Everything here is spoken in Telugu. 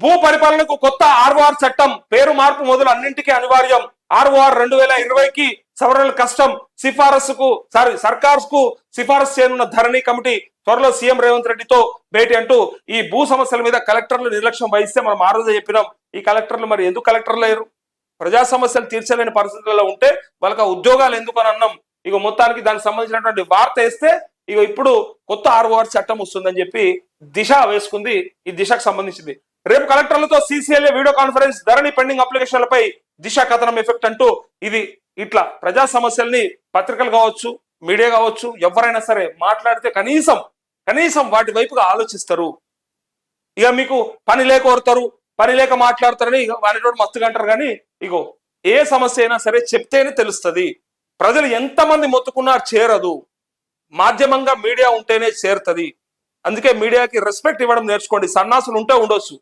భూ పరిపాలనకు కొత్త ఆర్ఓఆర్ చట్టం పేరు మార్పు మొదలు అన్నింటికీ అనివార్యం. ఆర్ఓఆర్ రెండు వేల ఇరవైకి సవరణలు కష్టం సిఫారసుకు సారీ సర్కార్కు సిఫారసు చేయనున్న ధరణి కమిటీ త్వరలో సీఎం రేవంత్ రెడ్డితో భేటీ అంటూ ఈ భూ సమస్యల మీద కలెక్టర్లు నిర్లక్ష్యం వహిస్తే మనం ఆ రోజే చెప్పినాం. ఈ కలెక్టర్లు మరి ఎందుకు కలెక్టర్లు లేరు? ప్రజా సమస్యలు తీర్చలేని పరిస్థితులలో ఉంటే వాళ్ళకి ఉద్యోగాలు ఎందుకు అని అన్నాం. ఇక మొత్తానికి దానికి సంబంధించినటువంటి వార్త వేస్తే ఇక ఇప్పుడు కొత్త ఆర్ఓఆర్ చట్టం వస్తుందని చెప్పి దిశ వేసుకుంది. ఈ దిశకు సంబంధించింది. రేపు కలెక్టర్లతో CCLA video conference Dharani pending అప్లికేషన్లపై Disha కథనం ఎఫెక్ట్ అంటూ ఇది ఇట్లా ప్రజా సమస్యల్ని పత్రికలు కావచ్చు మీడియా కావచ్చు ఎవరైనా సరే మాట్లాడితే కనీసం కనీసం వాటి వైపుగా ఆలోచిస్తారు. ఇక మీకు పని లేక కోరుతారు పని లేక మాట్లాడతారని ఇక వానితోటి మస్తుగా అంటారు కానీ ఇగో ఏ సమస్య అయినా సరే చెప్తేనే తెలుస్తుంది. ప్రజలు ఎంతమంది మొత్తుకున్నా చేరదు. మాధ్యమంగా మీడియా ఉంటేనే చేరుతుంది. అందుకే మీడియాకి రెస్పెక్ట్ ఇవ్వడం నేర్చుకోండి. సన్నాసులు ఉంటే ఉండొచ్చు.